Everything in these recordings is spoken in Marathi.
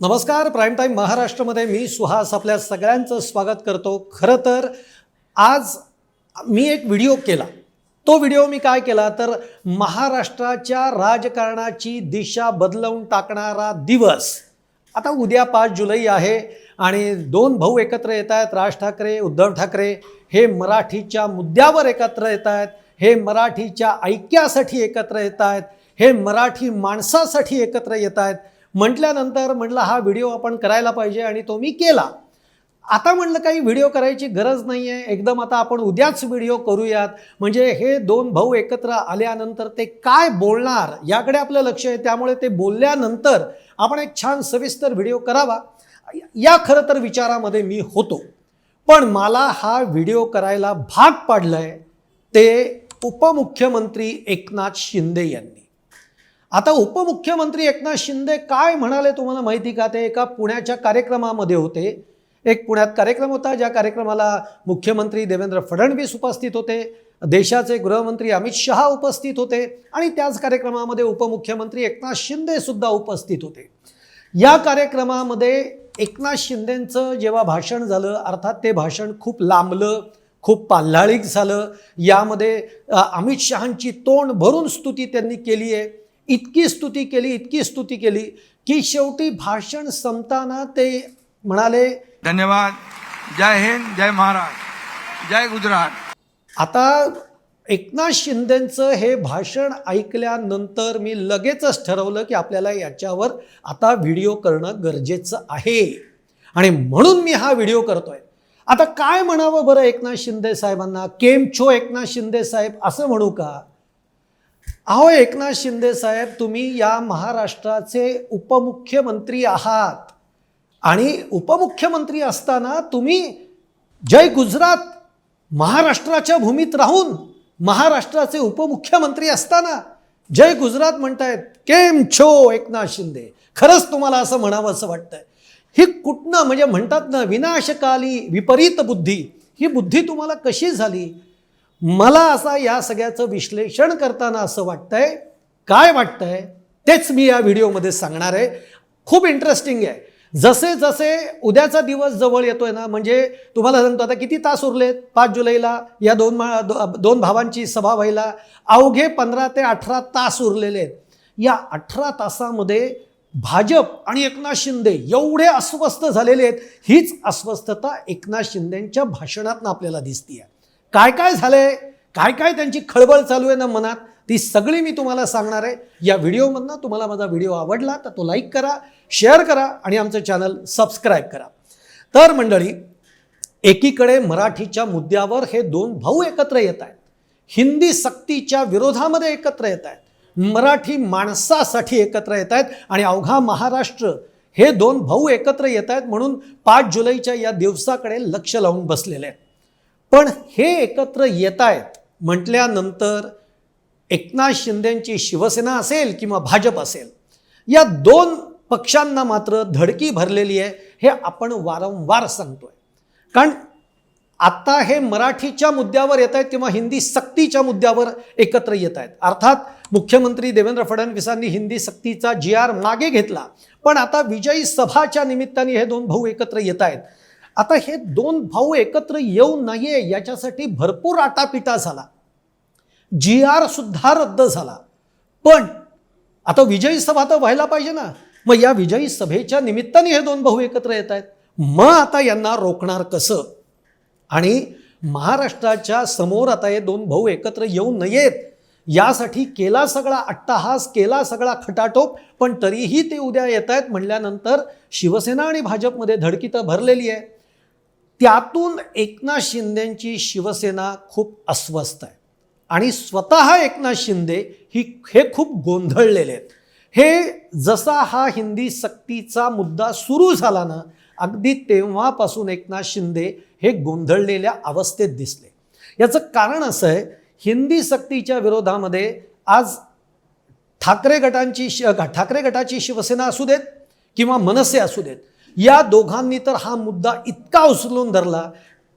नमस्कार प्राईम टाईम महाराष्ट्रामध्ये मी सुहास आपल्या सगळ्यांचं स्वागत करतो. खरं तर आज मी एक व्हिडिओ केला. तो व्हिडिओ मी काय केला? तर महाराष्ट्राच्या राजकारणाची दिशा बदलवून टाकणारा दिवस. आता उद्या पाच जुलै आहे आणि दोन भाऊ एकत्र येत आहेत राज ठाकरे उद्धव ठाकरे. हे मराठीच्या मुद्द्यावर एकत्र येत आहेत. हे मराठीच्या ऐक्यासाठी एकत्र येत आहेत. हे मराठी माणसासाठी एकत्र येत आहेत. म्हटल्यानंतर म्हटलं हा व्हिडिओ आपण करायला पाहिजे आणि तो मी केला. आता म्हणलं काही व्हिडिओ करायची गरज नाही आहे एकदम आता आपण उद्याच व्हिडिओ करूयात. म्हणजे हे दोन भाऊ एकत्र आल्यानंतर ते काय बोलणार याकडे आपलं लक्ष आहे. त्यामुळे ते बोलल्यानंतर आपण एक छान सविस्तर व्हिडिओ करावा. या खरं तर विचारामध्ये मी होतो. पण मला हा व्हिडिओ करायला भाग पाडलं आहे ते उपमुख्यमंत्री एकनाथ शिंदे यांनी. आता उपमुख्यमंत्री एकनाथ शिंदे काय म्हणाले तुम्हाला माहिती का? ते एका पुण्याच्या कार्यक्रमामध्ये होते. एक पुण्यात कार्यक्रम होता ज्या कार्यक्रमाला मुख्यमंत्री देवेंद्र फडणवीस उपस्थित होते. देशाचे गृहमंत्री अमित शहा उपस्थित होते आणि त्याच कार्यक्रमामध्ये उपमुख्यमंत्री एकनाथ शिंदे सुद्धा उपस्थित होते. या कार्यक्रमामध्ये एकनाथ शिंदेंचं जेव्हा भाषण झालं अर्थात ते भाषण खूप लांबलं खूप पाल्हाळीक झालं. यामध्ये अमित शहांची तोंड भरून स्तुती त्यांनी केली आहे इतकी स्तुती केली इतकी स्तुती केली की शेवटी भाषण संपताना ते म्हणाले धन्यवाद. जय हिंद जय महाराष्ट्र जय गुजरात. आता एकनाथ शिंदेंचं हे भाषण ऐकल्यानंतर मी लगेचच ठरवलं की आपल्याला याच्यावर आता व्हिडिओ करणं गरजेचं आहे. आणि म्हणून मी हा व्हिडिओ करतोय. आता काय म्हणावं बरं एकनाथ शिंदे साहेबांना? केम छो एकनाथ शिंदे साहेब असं म्हणू का? अहो एकनाथ शिंदे साहेब तुम्ही या महाराष्ट्राचे उपमुख्यमंत्री आहात. आणि उपमुख्यमंत्री असताना तुम्ही जय गुजरात महाराष्ट्राच्या भूमीत राहून महाराष्ट्राचे उपमुख्यमंत्री असताना जय गुजरात म्हणतायत केम छो एकनाथ शिंदे. खरंच तुम्हाला असं म्हणावं असं वाटतंय. ही कुठनं म्हणजे म्हणतात ना विनाशकाली विपरीत बुद्धी. ही बुद्धी तुम्हाला कशी झाली? मला असा या सगळ्याचं विश्लेषण करताना असं वाटतंय काय वाटतंय तेच मी या व्हिडिओमध्ये सांगणार आहे. खूप इंटरेस्टिंग आहे. जसे जसे उद्याचा दिवस जवळ येतोय ना म्हणजे तुम्हाला सांगतो आता किती तास उरलेत? पाच जुलैला या दोन मा दो- दोन भावांची सभा व्हायला अवघे पंधरा ते अठरा तास उरलेले आहेत. या अठरा तासामध्ये भाजप आणि एकनाथ शिंदे एवढे अस्वस्थ झालेले आहेत. हीच अस्वस्थता एकनाथ शिंदेंच्या भाषणातनं आपल्याला दिसतीये. काय काय झालंय? काय काय त्यांची खळबळ चालू आहे ना मनात? ती सगळी मी तुम्हाला सांगणार आहे. या व्हिडिओमधनं तुम्हाला माझा व्हिडिओ आवडला तर तो लाईक करा शेअर करा आणि आमचं चॅनल सबस्क्राईब करा. तर मंडळी एकीकडे मराठीच्या मुद्द्यावर हे दोन भाऊ एकत्र येत आहेत. हिंदी सक्तीच्या विरोधामध्ये एकत्र येत आहेत. मराठी माणसासाठी एकत्र येत आहेत आणि अवघा महाराष्ट्र हे दोन भाऊ एकत्र येत आहेत म्हणून पाच जुलैच्या या दिवसाकडे लक्ष लावून बसलेले आहेत. पण हे एकत्र येत आहेत म्हटल्यानंतर एकनाथ शिंदेंची शिवसेना असेल किंवा भाजप असेल या दोन पक्षांना मात्र धडकी भरलेली आहे हे आपण वारंवार सांगतोय. कारण आत्ता हे मराठीच्या मुद्द्यावर येत आहेत किंवा हिंदी सक्तीच्या मुद्द्यावर एकत्र येत आहेत अर्थात मुख्यमंत्री देवेंद्र फडणवीसांनी हिंदी सक्तीचा जी आर मागे घेतला पण आता विजयी सभाच्या निमित्ताने हे दोन भाऊ एकत्र येत आहेत आता हे दोन भाऊ एकत्र येऊ नये याच्यासाठी भरपूर आटापिटा झाला. जी आर सुद्धा रद्द झाला. पण आता विजयी सभा तर व्हायला पाहिजे ना. मग या विजयी सभेच्या निमित्ताने हे दोन भाऊ एकत्र येत आहेत. मग आता यांना रोखणार कसं? आणि महाराष्ट्राच्या समोर आता हे दोन भाऊ एकत्र येऊ नयेत यासाठी केला सगळा अट्टाहास केला सगळा खटाटोप पण तरीही ते उद्या येत आहेत म्हणल्यानंतर शिवसेना आणि भाजपमध्ये धडकी तर भरलेली आहे. त्यातून एकनाथ शिंदेंची शिवसेना खूप अस्वस्थ आहे. आणि स्वतः एकनाथ शिंदे ही हे खूप गोंधळलेले आहेत. हे जसा हा हिंदी सक्तीचा मुद्दा सुरू झाला ना अगदी तेव्हापासून एकनाथ शिंदे हे गोंधळलेल्या अवस्थेत दिसले. याचं कारण असं आहे हिंदी सक्तीच्या विरोधामध्ये आज ठाकरे गटांची शि ठाकरे गटाची शिवसेना असू देत किंवा मनसे असू देत या दोघांनी तर हा मुद्दा इतका उचलून धरला.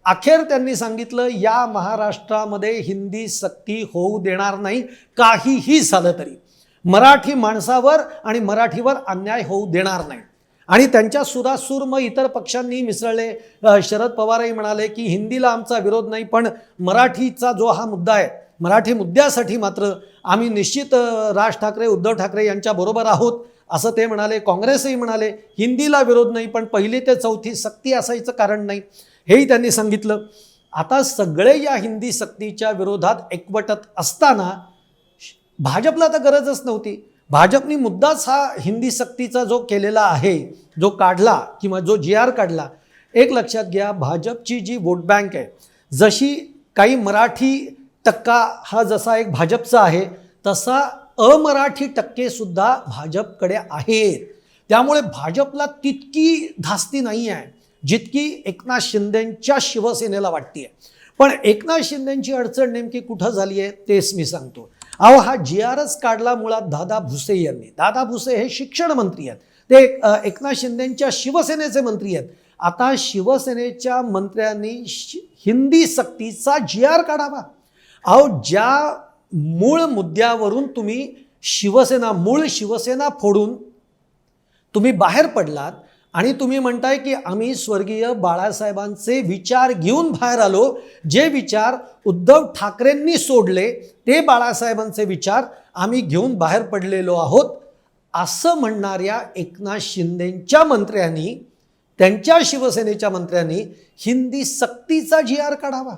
अखेर त्यांनी सांगितलं या महाराष्ट्रामध्ये हिंदी सक्ती होऊ देणार नाही काहीही झालं तरी. मराठी माणसावर आणि मराठीवर अन्याय होऊ देणार नाही. आणि त्यांच्या सुरासूर मग इतर पक्षांनी मिसळले. शरद पवारही म्हणाले की हिंदीला आमचा विरोध नाही पण मराठीचा जो हा मुद्दा आहे मराठी मुद्द्यासाठी मात्र आम्ही निश्चित राज ठाकरे उद्धव ठाकरे यांच्याबरोबर आहोत असं ते म्हणाले काँग्रेसही म्हणाले हिंदीला विरोध नाही पण पहिली ते चौथी सक्ती असायचं कारण नाही हेही त्यांनी सांगितलं. आता सगळे या हिंदी सक्तीच्या विरोधात एकवटत असताना भाजपला तर गरजच नव्हती. भाजपनी मुद्दाच हा हिंदी सक्तीचा जो केलेला आहे जो काढला किंवा जो जी आर काढला एक लक्षात घ्या भाजपची जी वोट बँक आहे जशी काही मराठी टक्का हा जसा एक भाजपचा आहे तसा अमराठी टक्केसुद्धा भाजपकडे आहेत. त्यामुळे भाजपला तितकी धास्ती नाही आहे जितकी एकनाथ शिंदेंच्या शिवसेनेला वाटते पण एकनाथ शिंदेंची अडचण नेमकी कुठं झाली आहे तेच मी सांगतो. अहो हा जी आरच काढला मुळात दादा भुसे यांनी. दादा भुसे हे शिक्षण मंत्री आहेत. ते एकनाथ शिंदेंच्या शिवसेनेचे मंत्री आहेत. आता शिवसेनेच्या मंत्र्यांनी हिंदी सक्तीचा जी आर काढावा. अहो ज्या मूळ मुद्द्यावरून तुम्ही शिवसेना मूळ शिवसेना फोडून तुम्ही बाहेर पडलात आणि तुम्ही म्हणताय की आम्ही स्वर्गीय बाळासाहेबांचे विचार घेऊन बाहेर आलो जे विचार उद्धव ठाकरेंनी सोडले ते बाळासाहेबांचे विचार आम्ही घेऊन बाहेर पडलेलो आहोत असं म्हणणाऱ्या एकनाथ शिंदेंच्या मंत्र्यांनी त्यांच्या शिवसेनेच्या मंत्र्यांनी हिंदी सक्तीचा जी आर काढावा.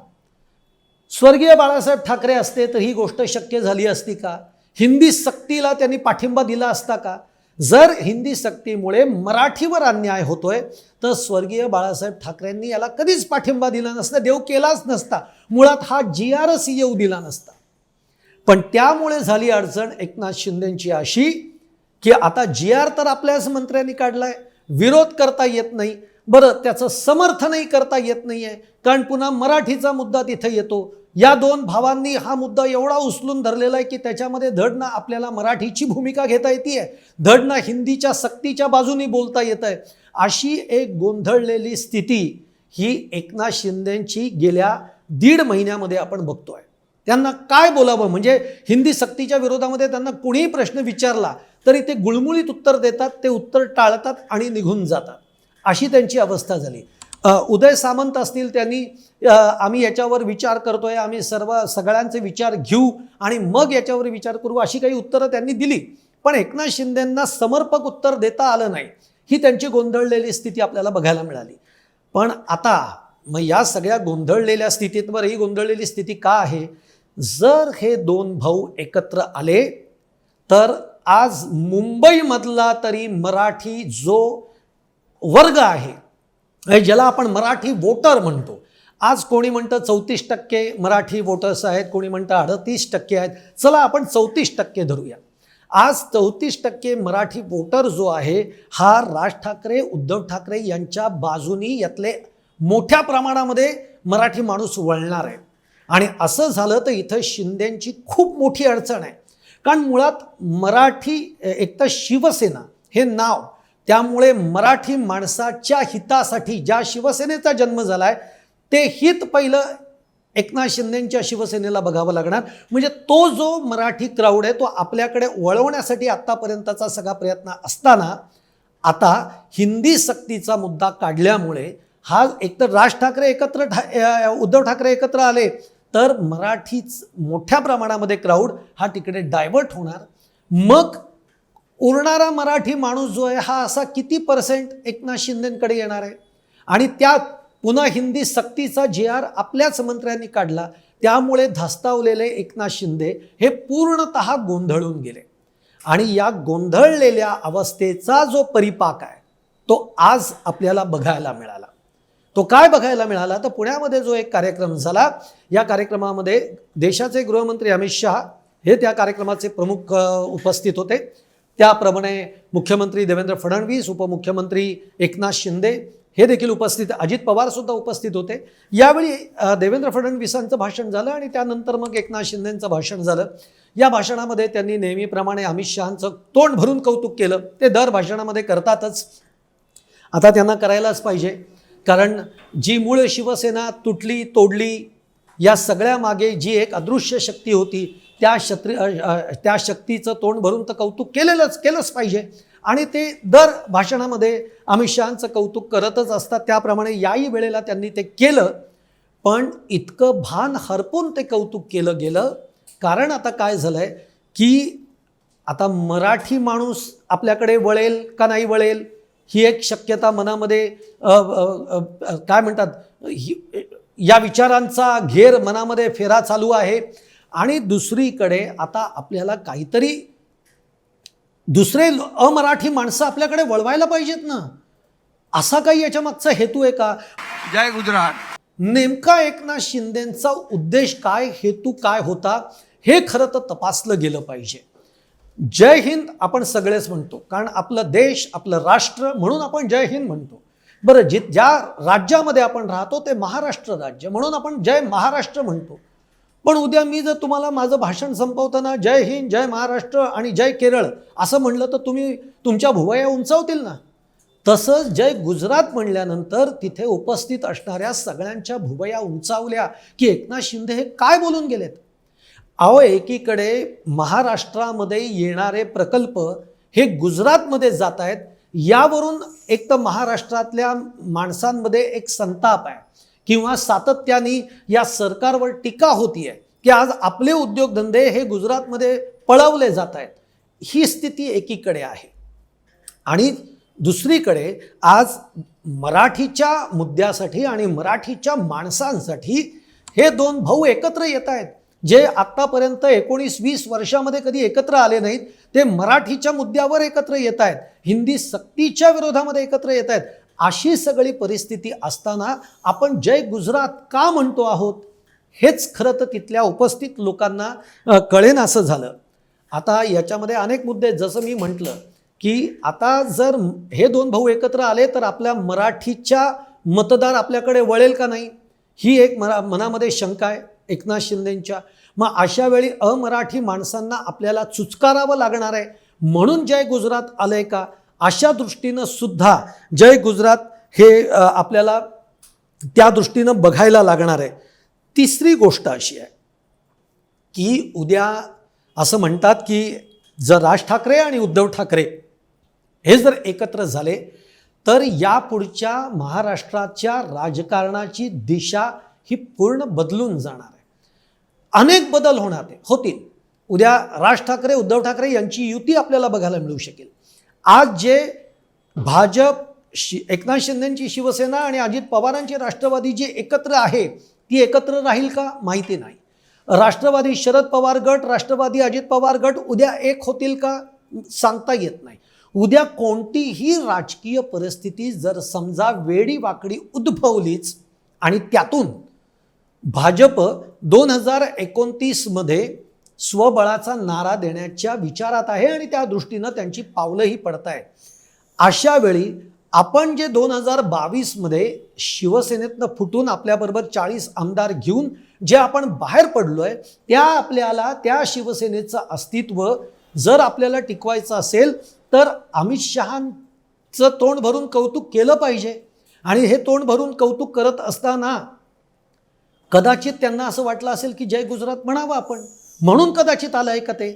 स्वर्गीय बाळासाहेब ठाकरे असते तर ही गोष्ट शक्य झाली असती का? हिंदी सक्तीला त्यांनी पाठिंबा दिला असता का? जर हिंदी सक्तीमुळे मराठीवर अन्याय होतोय तर स्वर्गीय बाळासाहेब ठाकरेंनी याला कधीच पाठिंबा दिला नसता देव केलाच नसता. मुळात हा जी आर एस येऊ दिला नसता. पण त्यामुळे झाली अडचण एकनाथ शिंदेची अशी की आता जी आर तर आपल्याच मंत्र्यांनी काढलाय. विरोध करता येत नाही. बरं त्याचं समर्थनही करता येत नाही आहे कारण पुन्हा मराठीचा मुद्दा तिथे येतो. या दोन भावांनी हा मुद्दा एवढा उचलून धरलेला आहे की त्याच्यामध्ये धडनं आपल्याला मराठीची भूमिका घेता येते धड ना हिंदीच्या सक्तीच्या बाजूनी बोलता येत आहे अशी एक गोंधळलेली स्थिती ही एकनाथ शिंदेची गेल्या दीड महिन्यामध्ये आपण बघतोय. त्यांना काय बोलावं? म्हणजे हिंदी सक्तीच्या विरोधामध्ये त्यांना कोणीही प्रश्न विचारला तरी ते गुळमुळीत उत्तर देतात ते उत्तर टाळतात आणि निघून जातात. अशी त्यांची अवस्था झाली. उदय सामंत असतील त्यांनी आम्ही याच्यावर विचार करतोय आम्ही सर्व सगळ्यांचे विचार घेऊ आणि मग याच्यावर विचार करू अशी काही उत्तरं त्यांनी दिली. पण एकनाथ शिंदेंना समर्पक उत्तर देता आलं नाही. ही त्यांची गोंधळलेली स्थिती आपल्याला बघायला मिळाली. पण आता मग या सगळ्या गोंधळलेल्या स्थितीवर ही गोंधळलेली स्थिती का आहे? जर हे दोन भाऊ एकत्र आले तर आज मुंबईमधला तरी मराठी जो वर्ग आहे ज्याला आपण मराठी वोटर म्हणतो. आज कोणी म्हणतं चौतीस टक्के मराठी वोटर्स आहेत कोणी म्हणतं अडतीस टक्के आहेत. चला आपण चौतीस टक्के धरूया. आज चौतीस टक्के मराठी वोटर जो आहे हा राज ठाकरे उद्धव ठाकरे यांच्या बाजूनी यातले मोठ्या प्रमाणामध्ये मराठी माणूस वळणार आहे. आणि असं झालं तर इथं शिंद्यांची खूप मोठी अडचण आहे. कारण मुळात मराठी एक तर शिवसेना हे नाव त्यामुळे मराठी माणसाच्या हितासाठी ज्या शिवसेनेचा जन्म झाला आहे ते हित पहिलं एकनाथ शिंदेंच्या शिवसेनेला बघावं लागणार. म्हणजे तो जो मराठी क्राऊड आहे तो आपल्याकडे वळवण्यासाठी आत्तापर्यंतचा सगळा प्रयत्न असताना आता हिंदी सक्तीचा मुद्दा काढल्यामुळे हा एकतर राज ठाकरे एकत्र ठा उद्धव ठाकरे एकत्र आले तर मराठीच मोठ्या प्रमाणामध्ये क्राऊड हा तिकडे डायव्हर्ट होणार. मग उरणारा मराठी माणूस जो आहे हा असा किती पर्सेंट एकनाथ शिंदेकडे येणार आहे? आणि त्यात पुन्हा हिंदी सक्तीचा जी आर आपल्याच मंत्र्यांनी काढला. त्यामुळे धास्तावलेले एकनाथ शिंदे हे पूर्णत गोंधळून गेले. आणि या गोंधळलेल्या अवस्थेचा जो परिपाक आहे तो आज आपल्याला बघायला मिळाला. तो काय बघायला मिळाला? तर पुण्यामध्ये जो एक कार्यक्रम झाला या कार्यक्रमामध्ये देशाचे गृहमंत्री अमित शहा हे त्या कार्यक्रमाचे प्रमुख उपस्थित होते. त्याप्रमाणे मुख्यमंत्री देवेंद्र फडणवीस उपमुख्यमंत्री एकनाथ शिंदे हे देखील उपस्थित अजित पवारसुद्धा उपस्थित होते. यावेळी देवेंद्र फडणवीसांचं भाषण झालं आणि त्यानंतर मग एकनाथ शिंदेंचं भाषण झालं. या भाषणामध्ये त्यांनी नेहमीप्रमाणे अमित शहांचं तोंड भरून कौतुक केलं. ते दर भाषणामध्ये करतातच. आता त्यांना करायलाच पाहिजे. कारण जी मूळ शिवसेना तुटली तोडली या सगळ्या मागे जी एक अदृश्य शक्ती होती त्या शत्री त्या शक्तीचं तोंड भरून तर कौतुक केलेलंच केलंच पाहिजे. आणि ते दर भाषणामध्ये अमित शहांचं कौतुक करतच असतात. त्याप्रमाणे याही वेळेला त्यांनी ते केलं. पण इतकं भान हरपून ते कौतुक केलं गेलं. कारण आता काय झालं आहे की आता मराठी माणूस आपल्याकडे वळेल का नाही वळेल ही एक शक्यता मनामध्ये काय म्हणतात ही- या विचारांचा घेर मनामध्ये फेरा चालू आहे. आणि दुसरीकडे आता आपल्याला काहीतरी दुसरे अमराठी माणसं आपल्याकडे वळवायला पाहिजेत ना. असा काही याच्या मागचा हेतू आहे का? जय गुजरात. नेमका एकनाथ शिंदेचा उद्देश काय हेतू काय होता हे खरं तर तपासलं गेलं पाहिजे. जय हिंद आपण सगळेच म्हणतो कारण आपलं देश आपलं राष्ट्र म्हणून आपण जय हिंद म्हणतो. बरं जि ज्या राज्यामध्ये आपण राहतो ते महाराष्ट्र राज्य म्हणून आपण जय महाराष्ट्र म्हणतो. पण उद्या मी जर तुम्हाला माझं भाषण संपवताना जय हिंद जय महाराष्ट्र आणि जय केरळ असं म्हणलं तर तुम्ही तुमच्या भुवया उंचावतील ना? तसंच जय गुजरात म्हणल्यानंतर तिथे उपस्थित असणाऱ्या सगळ्यांच्या भुवया उंचावल्या. की एकनाथ शिंदे हे काय बोलून गेलेत? अहो एकीकडे महाराष्ट्रामध्ये येणारे प्रकल्प हे गुजरातमध्ये जात आहेत. यावरून एक तर महाराष्ट्रातल्या माणसांमध्ये एक संताप आहे. किंवा सातत्याने या सरकारवर टीका होती आहे की आज आपले उद्योगधंदे हे गुजरातमध्ये पळवले जात आहेत. ही स्थिती एकीकडे आहे. आणि दुसरीकडे आज मराठीच्या मुद्द्यासाठी आणि मराठीच्या माणसांसाठी हे दोन भाऊ एकत्र येत आहेत. जे आत्तापर्यंत एकोणीस वीस वर्षामध्ये कधी एकत्र आले नाहीत ते मराठीच्या मुद्द्यावर एकत्र येत आहेत. हिंदी सक्तीच्या विरोधामध्ये एकत्र येत आहेत. अशी सगळी परिस्थिती असताना आपण जय गुजरात का म्हणतो आहोत? हेच खरं तर तिथल्या उपस्थित लोकांना कळेन असं झालं. आता याच्यामध्ये अनेक मुद्दे जसं मी म्हटलं की आता जर हे दोन भाऊ एकत्र आले तर आपल्या मराठीच्या मतदार आपल्याकडे वळेल का नाही? ही एक मरा मनामध्ये शंका आहे एकनाथ शिंदेंच्या. मग अशा वेळी अमराठी माणसांना आपल्याला चुचकारावं लागणार आहे म्हणून जय गुजरात आलंय का? अशा दृष्टीनं सुद्धा जय गुजरात हे आपल्याला त्या दृष्टीनं बघायला लागणार आहे. तिसरी गोष्ट अशी आहे की उद्या असं म्हणतात की जर राज ठाकरे आणि उद्धव ठाकरे हे जर एकत्र झाले तर यापुढच्या महाराष्ट्राच्या राजकारणाची दिशा ही पूर्ण बदलून जाणार आहे. अनेक बदल होणार आहे होतील. उद्या राज ठाकरे उद्धव ठाकरे यांची युती आपल्याला बघायला मिळू शकेल. आज जे भाजप शि एकनाथ शिंदेची शिवसेना आणि अजित पवारांची राष्ट्रवादी जी एकत्र आहे ती एकत्र राहील का? माहिती नाही. राष्ट्रवादी शरद पवार गट राष्ट्रवादी अजित पवार गट उद्या एक होतील का? सांगता येत नाही. उद्या कोणतीही राजकीय परिस्थिती जर समजा वेडी वाकडी उद्भवलीच आणि त्यातून भाजप दोन हजार एकोणतीसमध्ये स्वबळाचा नारा देण्याच्या विचारात आहे आणि त्या दृष्टीनं त्यांची पावलंही पडत आहे अशा वेळी आपण जे दोन हजार बावीसमध्ये शिवसेनेतनं फुटून आपल्याबरोबर चाळीस आमदार घेऊन जे आपण बाहेर पडलोय त्या आपल्याला त्या शिवसेनेचं अस्तित्व जर आपल्याला टिकवायचं असेल तर अमित शहांचं तोंड भरून कौतुक केलं पाहिजे. आणि हे तोंड भरून कौतुक करत असताना कदाचित त्यांना असं वाटलं असेल की जय गुजरात म्हणावं आपण. म्हणून कदाचित आलं आहे का ते?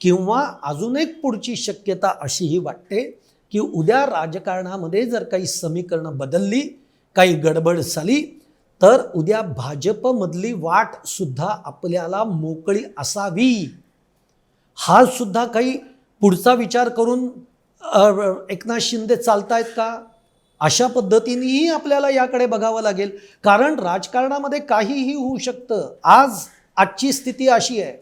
किंवा अजून एक पुढची शक्यता अशीही वाटते की उद्या राजकारणामध्ये जर काही समीकरणं बदलली काही गडबड झाली तर उद्या भाजपमधली वाट सुद्धा आपल्याला मोकळी असावी. हा सुद्धा काही पुढचा विचार करून एकनाथ शिंदे चालतायत का? अशा पद्धतीनेही आपल्याला याकडे बघावं लागेल. कारण राजकारणामध्ये काहीही होऊ शकतं. आज आजची स्थिती अशी आहे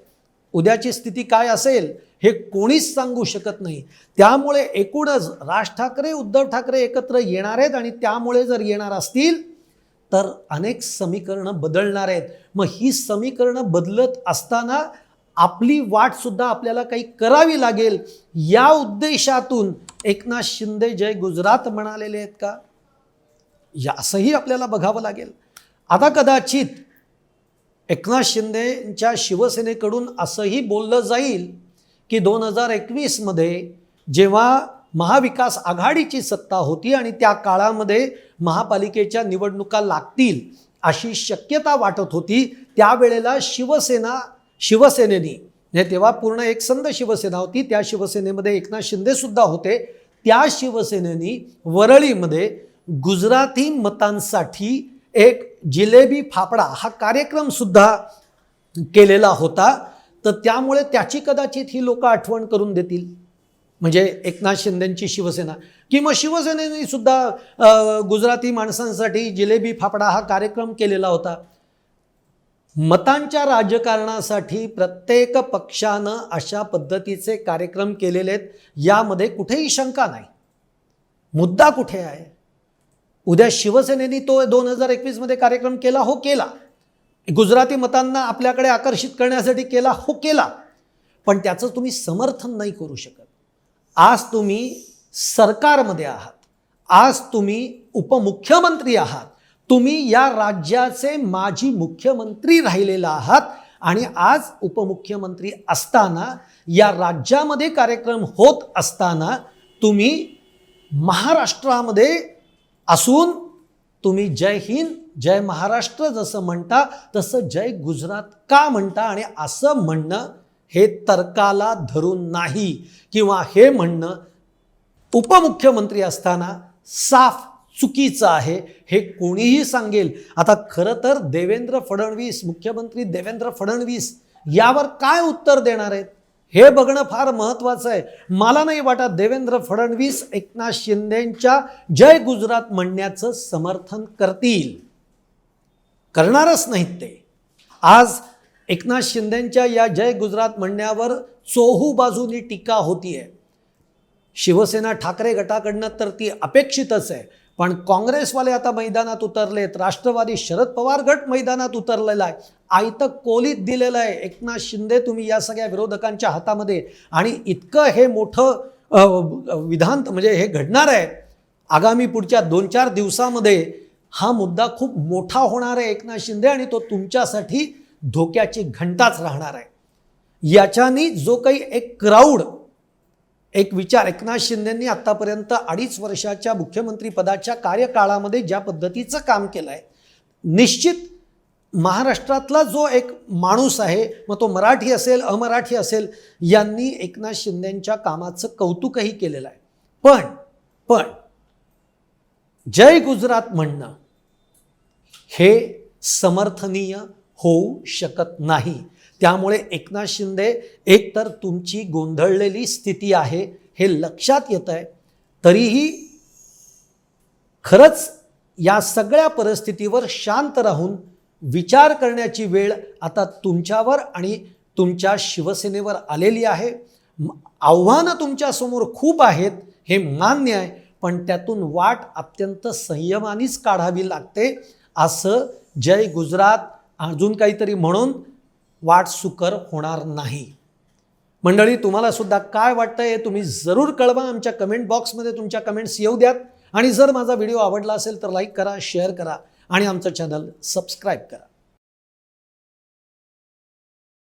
उद्याची स्थिती काय असेल हे कोणीच सांगू शकत नाही. त्यामुळे एकूणच राज ठाकरे उद्धव ठाकरे एकत्र येणार आहेत आणि त्यामुळे जर येणार असतील तर अनेक समीकरणं बदलणार आहेत. मग ही समीकरणं बदलत असताना आपली वाटसुद्धा आपल्याला काही करावी लागेल या उद्देशातून एकनाथ शिंदे जय गुजरात म्हणालेले आहेत का? या असंही आपल्याला बघावं लागेल. आता कदाचित एकनाथ शिंदेच्या शिवसेनेकडून असंही बोललं जाईल की दोन हजार एकवीसमध्ये जेव्हा महाविकास आघाडीची सत्ता होती आणि त्या काळामध्ये महापालिकेच्या निवडणुका लागतील अशी शक्यता वाटत होती त्यावेळेला शिवसेना शिवसेनेनी म्हणजे तेव्हा पूर्ण एक संद शिवसेना होती त्या शिवसेनेमध्ये एकनाथ शिंदेसुद्धा होते त्या शिवसेनेनी वरळीमध्ये गुजराती मतांसाठी एक जिलेबी फाफडा हा कार्यक्रमसुद्धा केलेला होता. तर त्यामुळे त्याची कदाचित ही लोक आठवण करून देतील. म्हणजे एकनाथ शिंदेंची शिवसेना. किंवा शिवसेनेने सुद्धा गुजराती माणसांसाठी जिलेबी फाफडा हा कार्यक्रम केलेला होता. मतांच्या राजकारणासाठी प्रत्येक पक्षानं अशा पद्धतीचे कार्यक्रम केलेले आहेत. यामध्ये कुठेही शंका नाही. मुद्दा कुठे आहे? उद्या शिवसेनेने तो दोन हजार एकवीसमध्ये कार्यक्रम केला हो केला. गुजराती मतांना आपल्याकडे आकर्षित करण्यासाठी केला हो केला. पण त्याचं तुम्ही समर्थन नाही करू शकत. आज तुम्ही सरकारमध्ये आहात. आज तुम्ही उपमुख्यमंत्री आहात. तुम्ही या राज्याचे माजी मुख्यमंत्री राहिलेला आहात आणि आज उपमुख्यमंत्री असताना या राज्यामध्ये कार्यक्रम होत असताना तुम्ही महाराष्ट्रामध्ये असून तुम्ही जय हिंद जय महाराष्ट्र जसं म्हणता तसं जय गुजरात का म्हणता आणि असं म्हणणं हे तर्काला धरून नाही किंवा हे म्हणणं उपमुख्यमंत्री असताना साफ चुकीचं आहे हे कोणीही सांगेल. आता खरं तर देवेंद्र फडणवीस मुख्यमंत्री देवेंद्र फडणवीस यावर काय उत्तर देणार आहेत? हे बघणं फार महत्त्वाचं आहे. मला नाही वाटत देवेंद्र फडणवीस एकनाथ शिंदेंच्या जय गुजरात म्हणण्याचं समर्थन करतील. करणारच नाहीत ते. आज एकनाथ शिंदेंच्या या जय गुजरात म्हणण्यावर चोहू बाजूनी टीका होतीये. शिवसेना ठाकरे गटाकडनं तर ती अपेक्षितच आहे. पण काँग्रेसवाले आता मैदानात उतरलेत. राष्ट्रवादी शरद पवार गट मैदानात उतरलेला आहे. आयतं कोलीत दिलेलं आहे. एकनाथ शिंदे तुम्ही या सगळ्या विरोधकांच्या हातामध्ये. आणि इतकं हे मोठं विधान म्हणजे हे घडणार आहे. आगामी पुढच्या दोन चार दिवसामध्ये हा मुद्दा खूप मोठा होणार आहे एकनाथ शिंदे आणि तो तुमच्यासाठी धोक्याची घंटाच राहणार आहे. याच्यानी जो काही एक क्राऊड एक विचार एकनाथ शिंदेंनी आत्तापर्यंत अडीच वर्षाच्या मुख्यमंत्रीपदाच्या कार्यकाळामध्ये ज्या पद्धतीचं काम केलं आहे निश्चित महाराष्ट्रातला जो एक माणूस आहे मग तो मराठी असेल अमराठी असेल यांनी एकनाथ शिंदेंच्या कामाचं कौतुकही केलेलं आहे. पण पण जय गुजरात म्हणणं हे समर्थनीय होऊ शकत नाही. त्यामुळे एकनाथ शिंदे एकतर तुमची गोंधळलेली स्थिती आहे हे लक्षात येत आहे तरीही खरंच या सगळ्या परिस्थितीवर शांत राहून विचार करण्याची वेळ आता तुमच्यावर आणि तुमच्या शिवसेनेवर आलेली आहे. आव्हानं तुमच्यासमोर खूप आहेत हे मान्य आहे पण त्यातून वाट अत्यंत संयमानेच काढावी लागते. असं जय गुजरात अजून काहीतरी म्हणून वाट सुकर होणार नाही. मंडळी तुम्हाला सुद्धा काय वाटतं हे तुम्ही जरूर कळवा आमच्या कमेंट बॉक्समध्ये तुमच्या कमेंट्स येऊ द्यात. आणि जर माझा व्हिडिओ आवडला असेल तर लाईक करा शेअर करा आणि आमचं चॅनल सबस्क्राईब करा.